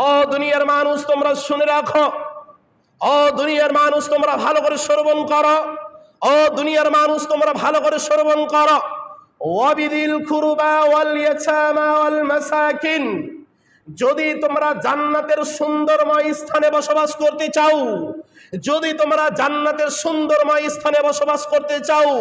ও দুনিয়ার মানুষ, তোমরা শুনে রাখো। ও দুনিয়ার মানুষ, তোমরা ভালো করে শ্রবণ করো। ও দুনিয়ার মানুষ, তোমরা ভালো করে শ্রবণ করো। খুরুবা ওয়াল মাসাকিন। যদি তোমরা জান্নাতের সুন্দরময় স্থানে বসবাস করতে চাও যদি তোমরা জান্নাতের সুন্দরময় স্থানে বসবাস করতে চাও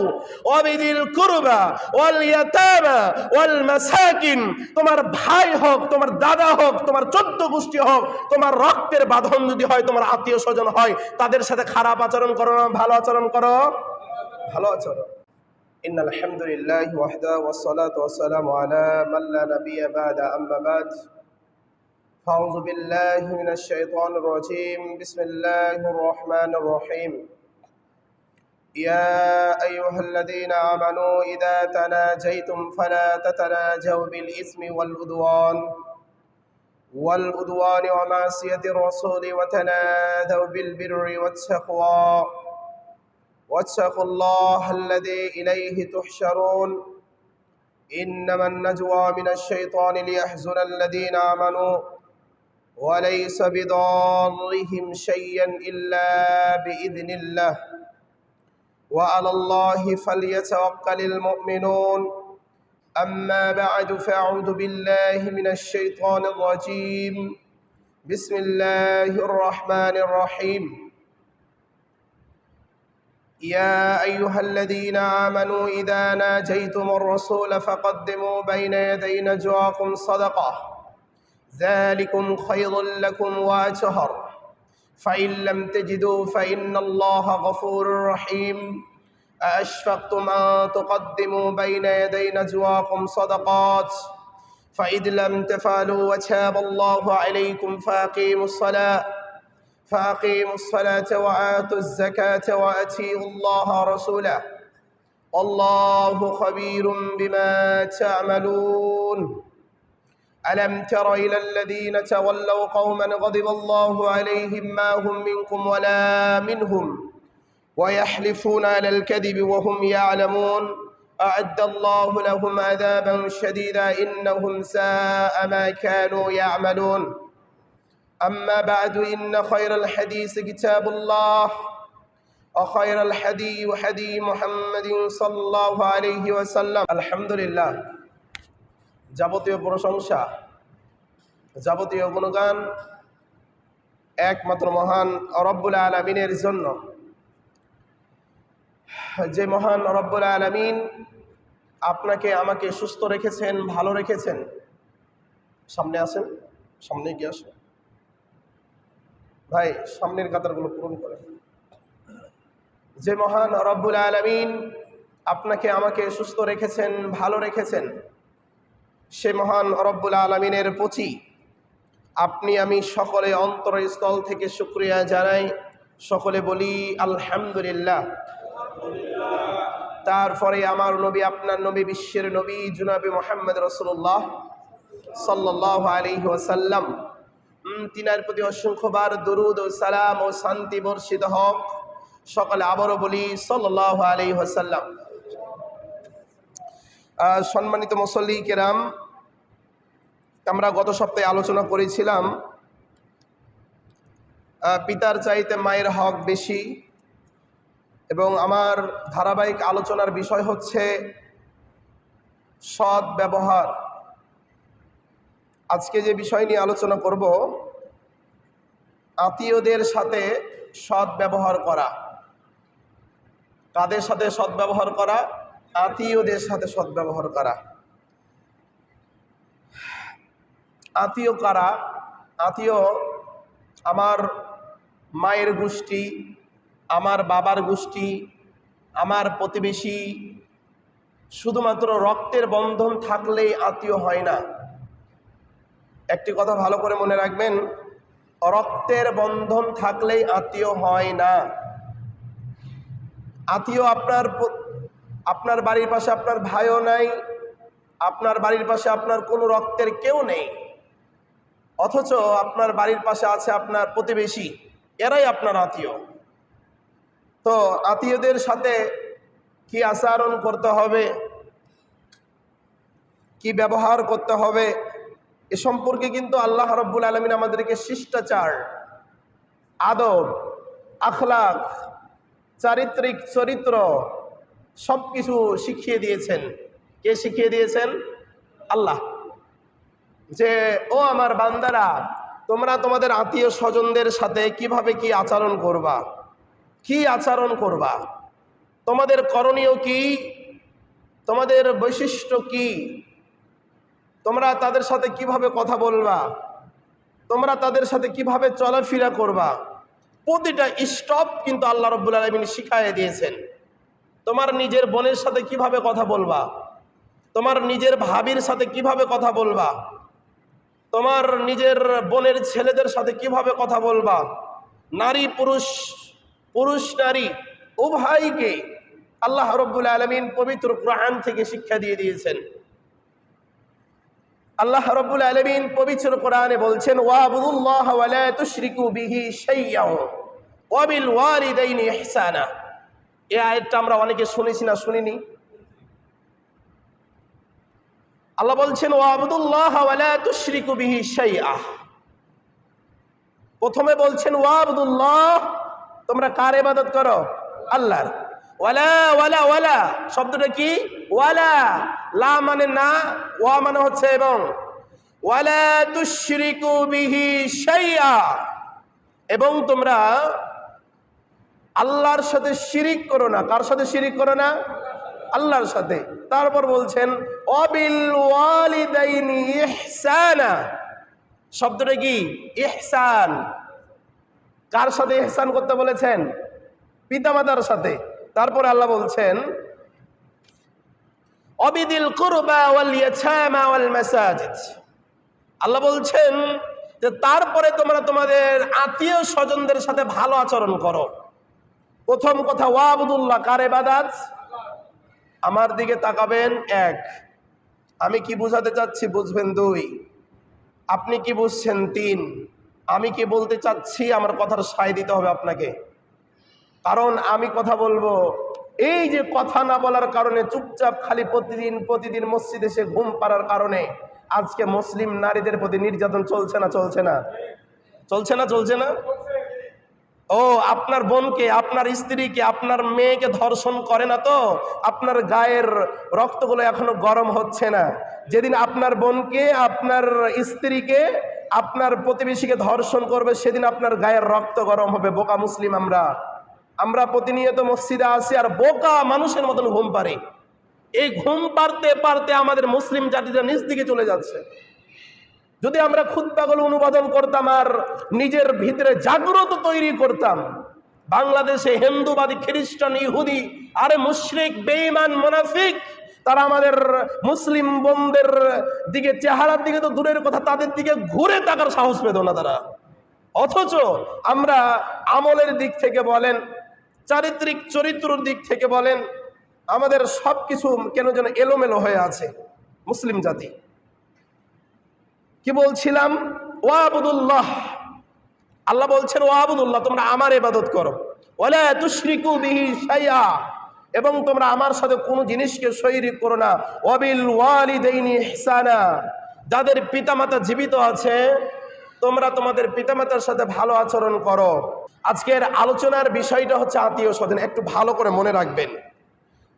অবিদিল কুরবা ওয়াল ইয়াতামা ওয়াল মাসাকিন তোমার ভাই হোক তোমার দাদা হোক তোমার চোদ্দ গোষ্ঠী হোক তোমার রক্তের বাঁধন যদি হয় তোমার আত্মীয় স্বজন হয় তাদের সাথে খারাপ আচরণ করো না ভালো আচরণ করো ভালো আচরণ إن الحمد لله وحده والصلاة والسلام على من لا نبي بعد أما بعد فأعوذ بالله من الشيطان الرجيم. بسم الله الرحمن الرحيم. يا أيها الذين آمنوا إذا تناجيتم فلا تتناجوا بالإثم والعدوان. والعدوان ومعصية الرسول وتنادوا بالبر والتقوى. واتقوا الله الذي إليه تحشرون. إنما النجوى من الشيطان ليحزن الذين آمنوا. وليس بضارهم شيئا إلا بإذن الله. وعلى الله فليتوكل المؤمنون. أما بعد فأعوذ بالله من الشيطان الرجيم. بسم الله الرحمن الرحيم. يا أيها الذين آمنوا إذا ناجيتم الرسول فقدموا بين يدي نجواكم صدقة. ذلكم خير لكم وأجهر فإن لم تجدوا فإن الله غفور رحيم. أأشفقتم أن تقدموا بين يدي نجواكم صدقات. فإذ لم تفعلوا وتاب الله عليكم فأقيموا الصلاة. فأقيموا الصلاة وآتوا الزكاة وأتيوا الله رسوله. والله خبير بما تعملون. ألم تر إلى الذين تولوا قوما غضب الله عليهم ما هم منكم ولا منهم ويحلفون على الكذب وهم يعلمون أعد الله لهم عذابا شديدا إنهم ساء ما كانوا يعملون. أما بعد إن خير الحديث كتاب الله وخير الحدي حدي محمد صلى الله عليه وسلم. الحمد لله. যাবতীয় প্রশংসা, যাবতীয় গুণগান একমাত্র মহান রব্বুল আলমিনের জন্য। যে মহান রব্বুল আলমিন আপনাকে, আমাকে সুস্থ রেখেছেন, ভালো রেখেছেন। সামনে আসেন, সামনে গিয়ে আসেন। ভাই, সামনের কাতারগুলো পূরণ করেন। যে মহান রব্বুল আলমিন আপনাকে, আমাকে সুস্থ রেখেছেন, ভালো রেখেছেন সে মহান রব্বুল আলমিনের পচি আপনি আমি সকলে অন্তরস্থল থেকে শুক্রিয়া জানাই, সকলে বলি, আলহামদুলিল্লাহ। তারপরে আমার নবী, আপনার নবী, বিশ্বের নবী, জুনাবি মোহাম্মদ রসুল্লাহ সাল্লাহ আলী ওসাল্লাম তিনার প্রতি অসংখ্যবার দরুদ ও সালাম ও শান্তি বর্ষিত হক। সকলে আবারও বলি সাল্লাহ আলী ওসাল্লাম সম্মানিত মুসল্লি কেরাম, আমরা গত সপ্তাহে আলোচনা করেছিলাম পিতার চাইতে মায়ের হক বেশি এবং আমার ধারাবাহিক আলোচনার বিষয় হচ্ছে সৎ ব্যবহার। আজকে যে বিষয় নিয়ে আলোচনা করব, আত্মীয়দের সাথে সৎ ব্যবহার করা। কাদের সাথে সৎ ব্যবহার করা? আত্মীয়দের সাথে সৎ ব্যবহার করা। আত্মীয় কারা? আত্মীয় আমার মায়ের গোষ্ঠী, আমার বাবার গোষ্ঠী, আমার প্রতিবেশী, শুধুমাত্র রক্তের বন্ধন থাকলেই আত্মীয় হয় না। একটি কথা ভালো করে মনে রাখবেন, রক্তের বন্ধন থাকলেই আত্মীয় হয় না। আত্মীয় আপনার আপনার বাড়ির পাশে আপনার ভাইও নাই, আপনার বাড়ির পাশে আপনার কোনো রক্তের কেউ নেই। অথচ আপনার বাড়ির পাশে আছে আপনার প্রতিবেশী, এরাই আপনার আত্মীয়। তো আত্মীয়দের সাথে কি আচরণ করতে হবে? কি ব্যবহার করতে হবে? এ সম্পর্কে কিন্তু আল্লাহ রব্বুল আলমিন আমাদেরকে শিষ্টাচার, আদব আখলাক চারিত্রিক চরিত্র সব কিছু শিখিয়ে দিয়েছেন। কে শিখিয়ে দিয়েছেন? আল্লাহ। যে, ও আমার বান্দারা, তোমরা তোমাদের আত্মীয় স্বজনদের সাথে কীভাবে কি আচরণ করবা? কি আচরণ করবা? তোমাদের করণীয় কি? তোমাদের বৈশিষ্ট্য কি? তোমরা তাদের সাথে কীভাবে কথা বলবা? তোমরা তাদের সাথে কীভাবে চলাফেরা করবা? প্রতিটা স্টপ কিন্তু আল্লাহ রব্বুল আলমিন শিখাইয়ে দিয়েছেন। তোমার নিজের বোনের সাথে কীভাবে কথা বলবা? তোমার নিজের ভাবির সাথে কীভাবে কথা বলবা? তোমার নিজের বোনের ছেলেদের সাথে কীভাবে কথা বলবা? নারী, পুরুষ পুরুষ, নারী, উভয়কে আল্লাহ রব্বুল আলমিন পবিত্র কোরআন থেকে শিক্ষা দিয়ে দিয়েছেন। আল্লাহ রব্বুল আলমিন পবিত্র কোরআনে বলছেন তুশরিকু বিহি শাইয়্যাও ওয়াবিল ওয়ালিদাইনি ইহসানা। এই আয়াতটা আমরা অনেকে শুনেছি না, শুনিনি। আল্লাহ বলছেন ওয়াবুদুল্লাহ ওয়ালা তুশরিকু বিহি শাইআ। প্রথমে বলছেন ওয়াবুদুল্লাহ তোমরা কার ইবাদত করো? আল্লাহর। ওয়ালা ওয়ালা ওয়ালা। শব্দটা কি? ওয়ালা। লা মানে না, ওয়া মানে হচ্ছে এবং। ওয়ালা তুশরিকু বিহি শাইআ। এবং তোমরা আল্লাহর সাথে শিরিক করো না। কার সাথে শিরিক করো না? আল্লাহর সাথে। তারপর বলছেন, অবিল ইহসানা। শব্দটা কি? ইহসান। কার সাথে ইহসান করতে বলেছেন? পিতামাতার সাথে। তারপর আল্লাহ বলছেন, অবিদিল ওয়াল ওয়াল আল্লাহ বলছেন যে, তারপরে তোমরা তোমাদের আত্মীয় স্বজনদের সাথে ভালো আচরণ করো। প্রথম কথা, ওয়াবুদুল্লাহ, কার এবাদাত আমার দিকে তাকাবেন, এক। আমি কি বুঝাতে চাচ্ছি বুঝবেন দুই। আপনি কি বুঝছেন তিন? আমি কি বলতে চাচ্ছি? আমার কথার সায় দিতে হবে আপনাকে। কারণ আমি কথা বলব। এই যে কথা না বলার কারণে চুপচাপ খালি প্রতিদিন প্রতিদিন মসজিদে এসে ঘুম পাড়ার কারণে আজকে মুসলিম নারীদের প্রতি নির্যাতন চলছে না চলছে না? চলছে না চলছে না? ও, আপনার বোনকে, আপনার স্ত্রীকে, আপনার মেয়েকে ধর্ষণ করে না তো? আপনার গায়ের রক্তগুলো এখনও গরম হচ্ছে না। যেদিন আপনার বোনকে, আপনার স্ত্রীকে, আপনার প্রতিবেশীকে ধর্ষণ করবে, সেদিন আপনার গায়ের রক্ত গরম হবে। বোকা মুসলিম আমরা। আমরা প্রতিনিয়ত মসজিদে আসি আর বোকা মানুষের মতন ঘুম পারে এই ঘুম পারতে পারতে আমাদের মুসলিম জাতিটা নিজ দিকে চলে যাচ্ছে। যদি আমরা খুদ্াগুলো অনুবাদন করতাম আর নিজের ভিতরে জাগ্রত তৈরি করতাম, বাংলাদেশে হিন্দুবাদী, খ্রিস্টান, ইহুদি, আরে মুশরিক, বেঈমান, মোনাফিক, তারা আমাদের মুসলিম বোনদের দিকে, চেহারার দিকে তো দূরের কথা, তাদের দিকে ঘুরে তাকার সাহস পেত না তারা। অথচ আমরা আমলের দিক থেকে বলেন, চারিত্রিক চরিত্রর দিক থেকে বলেন, আমাদের সব কিছু কেন যেন এলোমেলো হয়ে আছে, মুসলিম জাতি। কি বলছিলাম? ওয়াবুদুল্লাহ। আল্লাহ বলছেন ও ওয়াবুদুল্লাহ, তোমরা আমার ইবাদত করো। ওয়ালা তুশরিকু বিহি শাইআ। এবং তোমরা আমার সাথে কোনো জিনিসকে শরীক করো না। ওয়াবিল ওয়ালিদাইনি ইহসানা। যাদের পিতামাতা জীবিত আছে, তোমরা তোমাদের পিতামাতার সাথে ভালো আচরণ করো। আজকের আলোচনার বিষয়টা হচ্ছে আত্মীয় স্বজন। একটু ভালো করে মনে রাখবেন।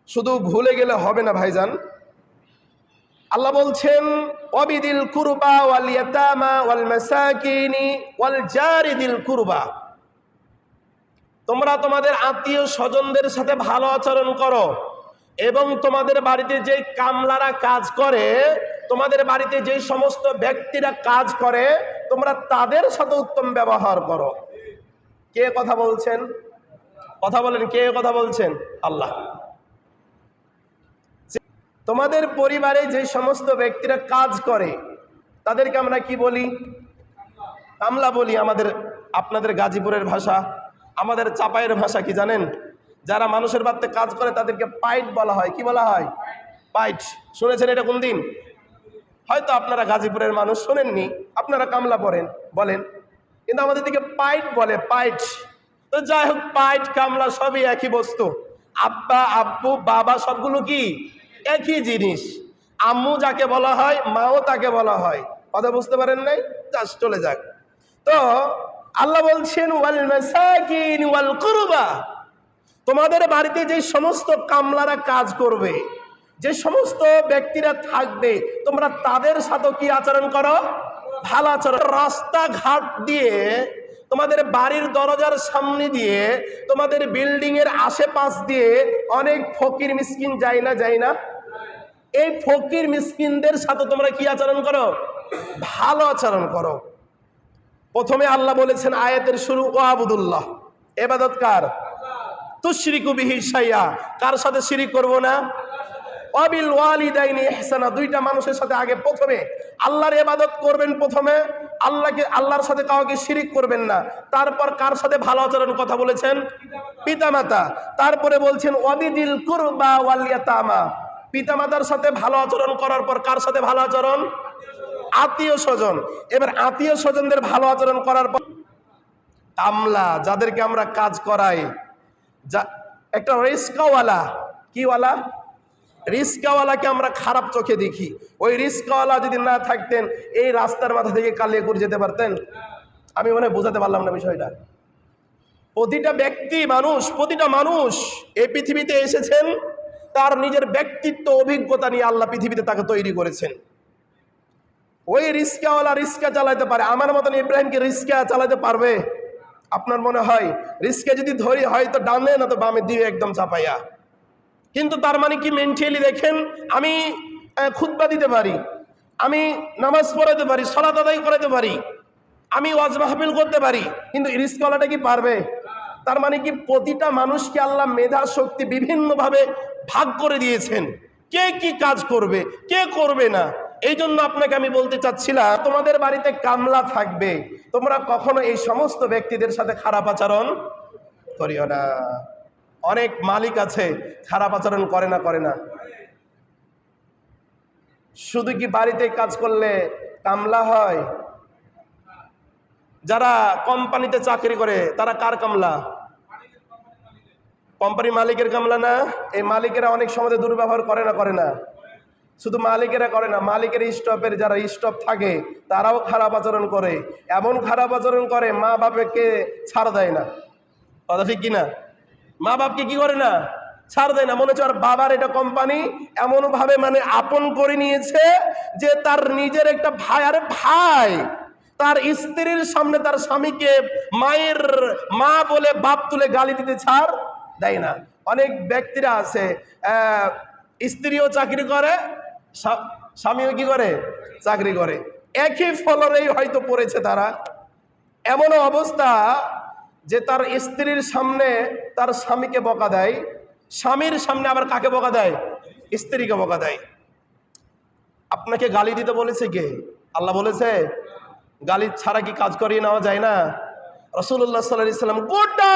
শুধু ভুলে গেলে হবে না, ভাইজান। আল্লাহ বলছেন অবিদিল কুরবা ওয়াল ইয়াতামা ওয়াল মাসাকিনি ওয়াল জারিদিল কুরবা। তোমরা তোমাদের আত্মীয় স্বজনদের সাথে ভালো আচরণ করো এবং তোমাদের বাড়িতে যে কামলারা কাজ করে, তোমাদের বাড়িতে যে সমস্ত ব্যক্তিরা কাজ করে, তোমরা তাদের সাথে উত্তম ব্যবহার করো। কে কথা বলছেন? কথা বলেন, কে কথা বলছেন? আল্লাহ। তোমাদের পরিবারে যে সমস্ত ব্যক্তিরা কাজ করে, তাদেরকে আমরা কি বলি? কামলা বলি আমাদের, আপনাদের গাজীপুরের ভাষা, আমাদের চাপাইয়ের ভাষা কি জানেন? যারা মানুষের বাড়িতে কাজ করে তাদেরকে পাইট বলা হয়। কি বলা হয়? পাইট। শুনেছেন এটা কোন দিন? হয়তো আপনারা গাজীপুরের মানুষ শোনেননি, আপনারা কামলা পড়েন, বলেন। কিন্তু আমাদের দিকে পাইট বলে, পাইট। তো যাই হোক, পাইট, কামলা সবই একই বস্তু। আব্বা, আব্বু, বাবা সবগুলো কি? একই জিনিস। আম্মু যাকে বলা হয়, মাও তাকে বলা হয়। কথা বুঝতে পারেন নাই? যাস চলে যাক। তো আল্লাহ বলছেন, ওয়াল তোমাদের বাড়িতে যে সমস্ত কামলারা কাজ করবে, যে সমস্ত ব্যক্তিরা থাকবে, তোমরা তাদের সাথে কি আচরণ করো? ভালো আচরণ রাস্তাঘাট দিয়ে, তোমাদের বাড়ির দরজার সামনে দিয়ে, তোমাদের বিল্ডিং এর আশেপাশ দিয়ে অনেক ফকির মিসকিন যায় না যায় না? এই ফকির মিসকিনদের সাথে তোমরা কি আচরণ করো? ভালো আচরণ করো। প্রথমে আল্লাহ বলেছেন আয়াতের শুরু, ও আবুদুল্লাহ, এবাদত কার? তুশরিকু বিহি শাইয়া, কার সাথে শিরিক করব না? অবিল ওয়ালিদাইনি ইহসানা, দুইটা মানুষের সাথে আগে প্রথমে আল্লাহর ইবাদত করবেন প্রথমে, আল্লাহকে, আল্লাহর সাথে কাউকে শিরিক করবেন না। তারপর কার সাথে ভালো আচরণ কথা বলেছেন? পিতামাতা। তারপরে বলছেন, ওয়াবিদিল কুরবা ওয়াল ইয়াতামা। পিতামাতার সাথে ভালো আচরণ করার পর কার সাথে ভালো আচরণ? আত্মীয় স্বজন। এবার আত্মীয় স্বজনদের ভালো আচরণ করার পর কামলা যাদেরকে আমরা কাজ করাই। যা, একটা রিস্কাওয়ালা। কিওয়ালা? রিস্কাওয়ালাকে আমরা খারাপ চোখে দেখি। ওই রিস্কাওয়ালা যদি না থাকতেন, এই রাস্তার মাথা থেকে কালিয়াকুর যেতে পারতেন? আমি মনে বোঝাতে পারলাম না বিষয়টা। প্রতিটা ব্যক্তি মানুষ, প্রতিটা মানুষ এই পৃথিবীতে এসেছেন তার নিজের ব্যক্তিত্ব, অভিজ্ঞতা নিয়ে আল্লাহ পৃথিবীতে তাকে তৈরি করেছেন। ওই রিস্কাওয়ালা রিস্কা চালাতে পারে। আমার মতন ইব্রাহিমকে রিস্কা চালাতে পারবে? আপনার মনে হয়? রিস্কে যদি ধরি হয়তো ডানে, না তো বামে দিয়ে একদম চাপাইয়া। কিন্তু তার মানে কি মেন্টালি দেখেন, আমি খুদ্া দিতে পারি। আমি নামাজ পড়াতে পারি, সলাত আদায় পারি। আমি ওয়াজ মাহফিল করতে পারি। কিন্তু রিস্কওয়ালাটা কি পারবে? তার মানে কি প্রতিটা মানুষকে আল্লাহ মেধা শক্তি বিভিন্নভাবে ভাগ করে দিয়েছেন। কে কি কাজ করবে, কে করবে না? এই জন্য আপনাকে আমি বলতে চাচ্ছিলাম, তোমাদের বাড়িতে কামলা থাকবে। তোমরা কখনো এই সমস্ত ব্যক্তিদের সাথে খারাপ আচরণ করিও না। অনেক মালিক আছে, খারাপ আচরণ করে না করে না। শুধু কি বাড়িতে কাজ করলে কামলা হয়? যারা কোম্পানিতে চাকরি করে, তারা কার কামলা? কোম্পানি মালিকের কামলা না? এই মালিকেরা অনেক সময় দুর্ব্যবহার করে না করে না। শুধু মালিকেরা করে না, মালিকের স্টপের যারা স্টপ থাকে, তারাও খারাপ আচরণ করে। এমন খারাপ আচরণ করে মা বাপকে ছাড় দেয় না? কথা ঠিক কিনা? মা বাপকে কি করে না? ছাড় দেয় না। মনে হচ্ছে আর বাবার এটা কোম্পানি এমন ভাবে মানে আপন করে নিয়েছে যে তার নিজের একটা ভাই, আরে ভাই তার স্ত্রীর সামনে তার স্বামীকে মায়ের মা বলে বাপ তুলে গালি দিতে ছাড় দেয় না। অনেক ব্যক্তিরা আছে স্ত্রীও চাকরি করে স্বামীও কি করে? চাকরি করে। একই ফলরেই হয়তো পড়েছে তারা। এমন অবস্থা যে তার স্ত্রীর সামনে তার স্বামীকে বকা দেয়, স্বামীর সামনে আবার কাকে বকা দেয়? স্ত্রীকে বকা দেয়। আপনাকে গালি দিতে বলেছে কে? আল্লাহ বলেছে? গালি ছাড়া কি কাজ করিয়ে নেওয়া যায় না? রসুল্লাহ সাল্লাহ সাল্লাম গোটা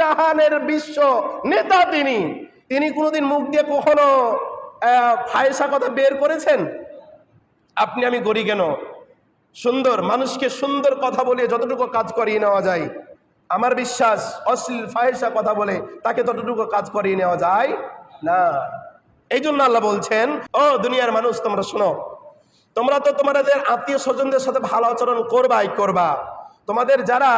জাহানের বিশ্ব নেতা তিনি। তিনি কোনোদিন মুখ দিয়ে কখনো ফায়সা কথা বের করেছেন? আপনি আমি করি কেন? সুন্দর, মানুষকে সুন্দর কথা বলে যতটুকু কাজ করিয়ে নেওয়া যায়, আমার বিশ্বাস অশ্লীল ফাহেসা কথা বলে তাকে ততটুকু কাজ করিয়ে নেওয়া যায় না। এই জন্য আল্লাহ বলছেন, ও দুনিয়ার মানুষ, তোমরা শোনো তোমরা তো তোমাদের আত্মীয় স্বজনদের সাথে ভালো আচরণ করবাই, করবা। তোমাদের যারা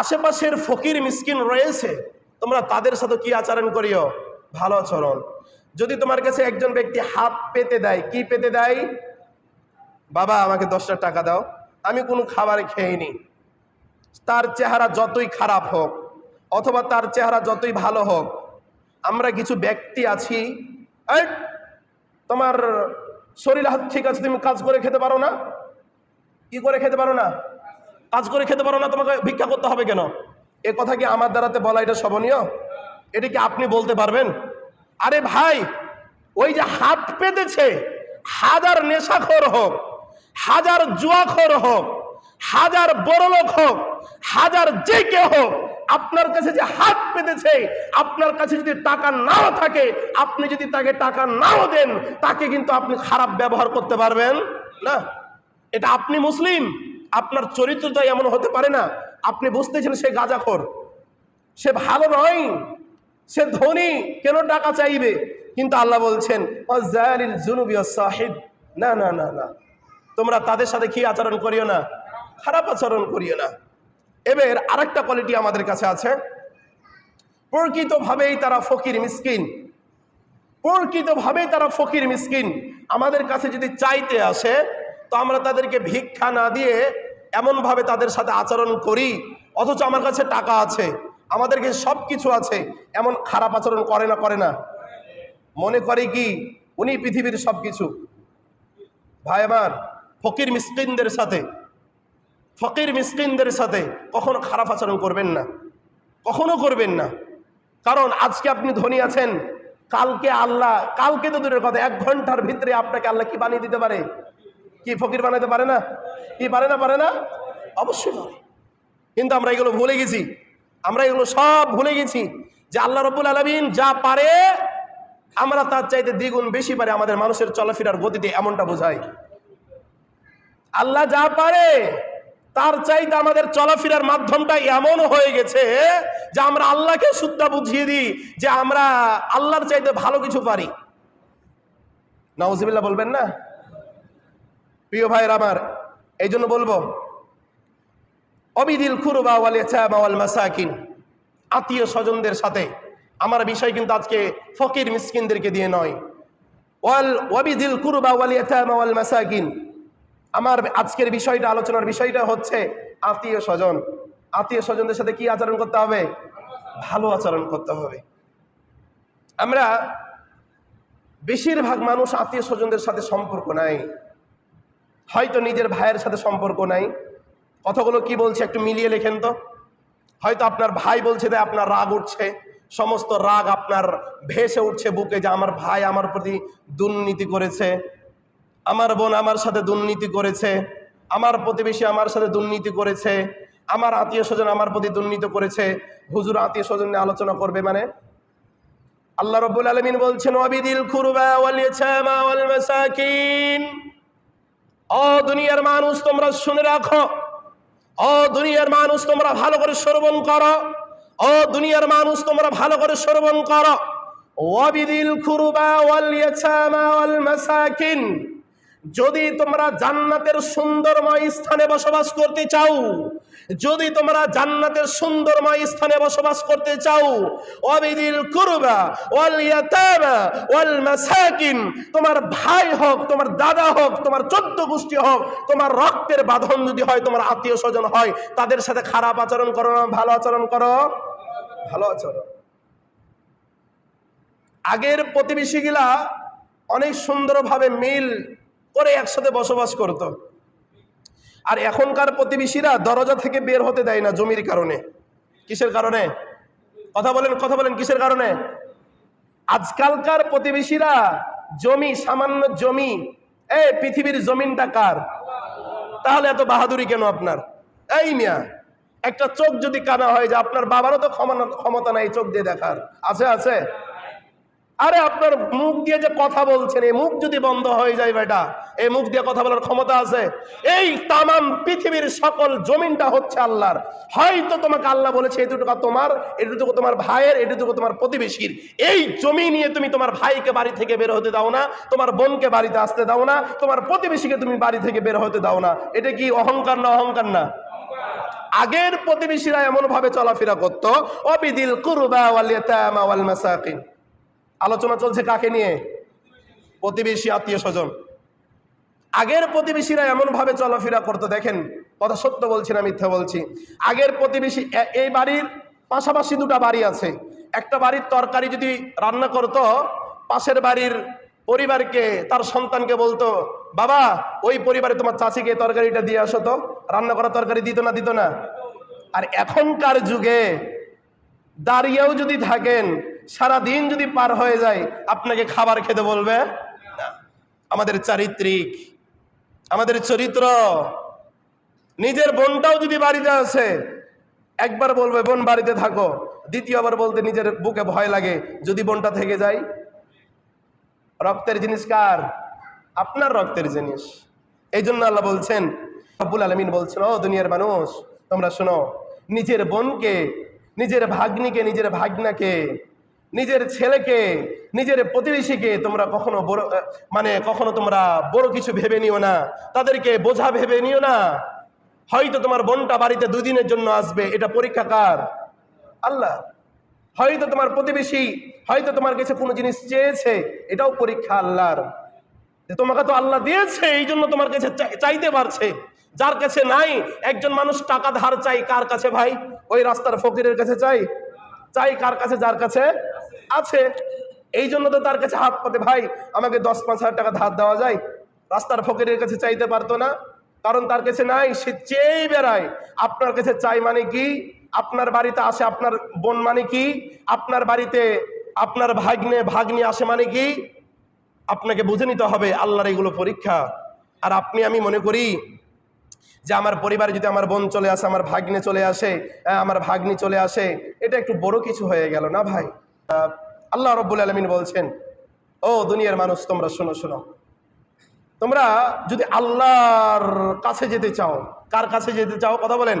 আশেপাশের ফকির মিসকিন রয়েছে, তোমরা তাদের সাথে কি আচরণ করিও? ভালো আচরণ। যদি তোমার কাছে একজন ব্যক্তি হাত পেতে দেয়, কি পেতে দেয়? বাবা, আমাকে দশটা টাকা দাও। আমি কোনো খাবার খেয়েনি তার চেহারা যতই খারাপ হোক, অথবা তার চেহারা যতই ভালো হোক, আমরা কিছু ব্যক্তি আছি তোমার শরীর হাত ঠিক আছে, তুমি কাজ করে খেতে পারো না? কি করে খেতে পারো না? কাজ করে খেতে পারো না, তোমাকে ভিক্ষা করতে হবে কেন? এ কথা কি আমার দ্বারাতে বলা এটা শোভনীয়? এটা কি আপনি বলতে পারবেন? আরে ভাই, ওই যে হাত পেতেছে, হাজার নেশাখোর হোক, হাজার জুয়াখোর হোক, হাজার বড়লোক হোক, হাজার যে কে হোক আপনার কাছে যে হাত পেতেছে আপনার কাছে যদি টাকা নাও থাকে, আপনি যদি তাকে টাকা নাও দেন, তাকে কিন্তু আপনি খারাপ ব্যবহার করতে পারবেন না। এটা আপনি মুসলিম, আপনার চরিত্রটা এমন হতে পারে না। আপনি বুঝতেছেন সে গাজাখোর। সে ভালো নয়, সে ধনী, কেন টাকা চাইবে? কিন্তু আল্লাহ বলছেন "ওয়াজালিল জুনুবি সাহিব। না না না না। তোমরা তাদের সাথে কি আচরণ করিও না? খারাপ আচরণ করিও না। এবার আরেকটা কোয়ালিটি আমাদের কাছে আছে। প্রকৃতভাবেই তারা ফকির, মিসকিন। প্রকৃতভাবেই তারা ফকির, মিসকিন। আমাদের কাছে যদি চাইতে আসে, তো আমরা তাদেরকে ভিক্ষা না দিয়ে এমনভাবে তাদের সাথে আচরণ করি, অথচ আমার কাছে টাকা আছে আমাদের কাছে সব কিছু আছে, এমন খারাপ আচরণ করে না করে না। মনে করে কি, উনি পৃথিবীর সব কিছু ভাই আমার, ফকির, মিসকিনদের সাথে ফকির মিসকিনদের সাথে কখনো খারাপ আচরণ করবেন না, কখনো করবেন না। কারণ আজকে আপনি ধনী আছেন, কালকে আল্লাহ, কালকে তো দূরের কথা, এক ঘণ্টার ভিতরে আপনাকে আল্লাহ কি বানিয়ে দিতে পারে? কি ফকির বানাতে পারে না? কি পারে না পারে না? অবশ্যই পারে। কিন্তু আমরা এগুলো ভুলে গেছি। আমরা এগুলো সব ভুলে গেছি যে আল্লাহ রব্বুল আলমিন যা পারে, আমরা তার চাইতে দ্বিগুণ বেশি পারে আমাদের মানুষের চলাফেরার গতিতে এমনটা বোঝায়। আল্লাহ যা পারে তার চাইতে আমাদের চলাফেরার মাধ্যমটা এমন হয়ে গেছে যে আমরা আল্লাহকে সুদ্ধা বুঝিয়ে দিই, যে আমরা আল্লাহর চাইতে ভালো কিছু পারি। নওয়াজিবিল্লাহ বলবেন না? প্রিয় ভাইয়ের আমার এই জন্য বলব, অবিদিল খুরবা ওয়াল ইয়াতামা ওয়াল মাসাকিন, আত্মীয় স্বজনদের সাথে। আমার বিষয় কিন্তু আজকে ফকির মিসকিনদেরকে দিয়ে নয়। ওয়াল ওয়াবিদিল কুরবা ওয়াল ইয়াতামা ওয়াল মাসাকিন আমার আজকের বিষয়টা, আলোচনার বিষয়টা হচ্ছে আত্মীয় স্বজন। আত্মীয় স্বজনদের সাথে কি আচরণ করতে হবে? ভালো আচরণ করতে হবে। আমরা বেশিরভাগ মানুষ আত্মীয় স্বজনদের সাথে সম্পর্ক নাই। হয়তো নিজের ভাইয়ের সাথে সম্পর্ক নাই। কথাগুলো কি বলছে একটু মিলিয়ে লেখেন তো। হয়তো আপনার ভাই বলছে যে আপনার রাগ উঠছে। সমস্ত রাগ আপনার ভেসে উঠছে বুকে যে আমার ভাই আমার প্রতি দুর্নীতি করেছে। আমার বোন আমার সাথে দুর্নীতি করেছে, আমার প্রতিবেশী আমার সাথে দুর্নীতি করেছে, আমার আত্মীয় স্বজন আমার প্রতি দুর্নীতি করেছে, হুজুর আত্মীয় স্বজন নিয়ে আলোচনা করবে মানে? আল্লাহ রব্বুল আলমিন বলছেন অবিদিল খুরবা দুনিয়ার মানুষ, তোমরা শুনে রাখো। ও দুনিয়ার মানুষ, তোমরা ভালো করে শ্রবণ করো। ও দুনিয়ার মানুষ, তোমরা ভালো করে শ্রবণ করো। ওয়াবিদিল খুরবা ওয়াল ইয়াতামা ওয়াল মাসাকিন। যদি তোমরা জান্নাতের সুন্দরময় স্থানে বসবাস করতে চাও, যদি তোমরা জান্নাতের সুন্দরময় স্থানে বসবাস করতে চাও, অবিদিল কুরবা, ওয়াল ইয়াতামা, ওয়াল মাসাকিন, তোমার ভাই হোক, তোমার দাদা হোক, তোমার চোদ্দ গোষ্ঠী হোক, তোমার রক্তের বাঁধন যদি হয়, তোমার আত্মীয় স্বজন হয়, তাদের সাথে খারাপ আচরণ করো না, ভালো আচরণ করো, ভালো আচরণ। আগের প্রতিবেশীগুলা অনেক সুন্দরভাবে মিল করে একসাথে বসবাস করত। আর এখনকার প্রতিবেশীরা দরজা থেকে বের হতে দেয় না জমির কারণে। কিসের কারণে? কথা বলেন কথা বলেন, কিসের কারণে? আজকালকার প্রতিবেশীরা জমি, সামান্য জমি, এ পৃথিবীর জমিনটা কার? তাহলে এত বাহাদুরি কেন আপনার? এই মিয়া, একটা চোখ যদি কানা হয় যে আপনার বাবারও তো ক্ষমা- ক্ষমতা নাই, চোখ দিয়ে দেখার। আছে আছে? আরে আপনার মুখ দিয়ে যে কথা বলছেন, এই মুখ যদি বন্ধ হয়ে যায় বেটা, এই মুখ দিয়ে কথা বলার ক্ষমতা আছে। এই তামাম পৃথিবীর সকল জমিনটা হচ্ছে আল্লাহর। হয়তো তোমাকে আল্লাহ বলেছে এটুকু তোমার এটুকু তোমার ভাইয়ের এটুকু তোমার প্রতিবেশীর। এই জমি নিয়ে তুমি তোমার ভাইকে বাড়ি থেকে বের হতে দাও না, তোমার বোনকে বাড়িতে আসতে দাও না, তোমার প্রতিবেশীকে তুমি বাড়ি থেকে বের হতে দাও না। এটা কি অহংকার না অহংকার না? আগের প্রতিবেশীরা এমন ভাবে চলাফেরা করতো, অবিদিল কুরবা ওয়াল ইয়াতামা ওয়াল মাসাকিন। আলোচনা চলছে কাকে নিয়ে? প্রতিবেশী আত্মীয় স্বজন। আগের প্রতিবেশীরা এমন ভাবে চলাফেরা করতো, দেখেন কথা সত্য বলছি না, মিথ্যা বলছি। আগের প্রতিবেশী এই বাড়ির পাশাপাশি দুটা বাড়ি আছে। একটা বাড়ির তরকারি যদি রান্না করতো, পাশের বাড়ির পরিবারকে, তার সন্তানকে বলতো, বাবা, ওই পরিবারে তোমার এই তরকারিটা দিয়ে আসো তো, রান্না করা তরকারি দিত না দিত না। আর এখনকার যুগে দাঁড়িয়েও যদি থাকেন সারা দিন যদি পার হয়ে যায়, আপনাকে খাবার খেতে বলবে? না। আমাদের চারিত্রিক, আমাদের চরিত্র। নিজের বোনটাও যদি বাড়িতে আছে একবার বলবে, বোন, বাড়িতে থাকো। দ্বিতীয়বার বলতে, নিজের বুকে ভয় লাগে, যদি বোনটা থেকে যায়। রক্তের জিনিস কার? আপনার রক্তের জিনিস। এই জন্য আল্লাহ বলছেন আব্বুল আলমিন বলছেন, ও দুনিয়ার মানুষ, তোমরা শোনো, নিজের বোনকে, নিজের ভাগ্নিকে, নিজের ভাগনাকে নিজের ছেলেকে, নিজের প্রতিবেশীকে তোমরা কখনো মানে কখনো তোমরা বড় কিছু ভেবে নিও না। তাদেরকে বোঝা ভেবে নিও না। হয়তো তোমার বোনটা বাড়িতে দুদিনের জন্য আসবে, এটা পরীক্ষা কার? আল্লাহ। হয়তো তোমার প্রতিবেশী, হয়তো তোমার কাছে কোনো জিনিস চেয়েছে, এটাও পরীক্ষা আল্লাহর। তোমাকে তো আল্লাহ দিয়েছে, এই জন্য তোমার কাছে চাই- চাইতে পারছে। যার কাছে নাই, একজন মানুষ টাকা ধার চাই কার কাছে ভাই? ওই রাস্তার ফকিরের কাছে চাই? চাই কার কাছে, যার কাছে? আছে। এই জন্য তো তার কাছে হাত পাতে, ভাই, আমাকে দশ, পাঁচ হাজার টাকা ধার দেওয়া যায়। রাস্তার ফকিরের কাছে চাইতে পারতো না। কারণ তার কাছে নাই, সে চেয়েই বেড়ায়। আপনার কাছে চাই মানে কি? আপনার বাড়িতে আসে আপনার বোন মানে কি? আপনার বাড়িতে আপনার ভাগ্নে, ভাগ্নি আসে মানে কি? আপনাকে বুঝে নিতে হবে, আল্লাহর এগুলো পরীক্ষা। আর আপনি, আমি মনে করি যে আমার পরিবারে যদি আমার বোন চলে আসে, আমার ভাগ্নে চলে আসে আমার ভাগ্নি চলে আসে, এটা একটু বড় কিছু হয়ে গেল না ভাই? আল্লাহ রব্বুল আলমিন বলছেন, ও দুনিয়ার মানুষ, তোমরা শোনো শোনো। তোমরা যদি আল্লাহর কাছে যেতে চাও, কার কাছে যেতে চাও, কথা বলেন।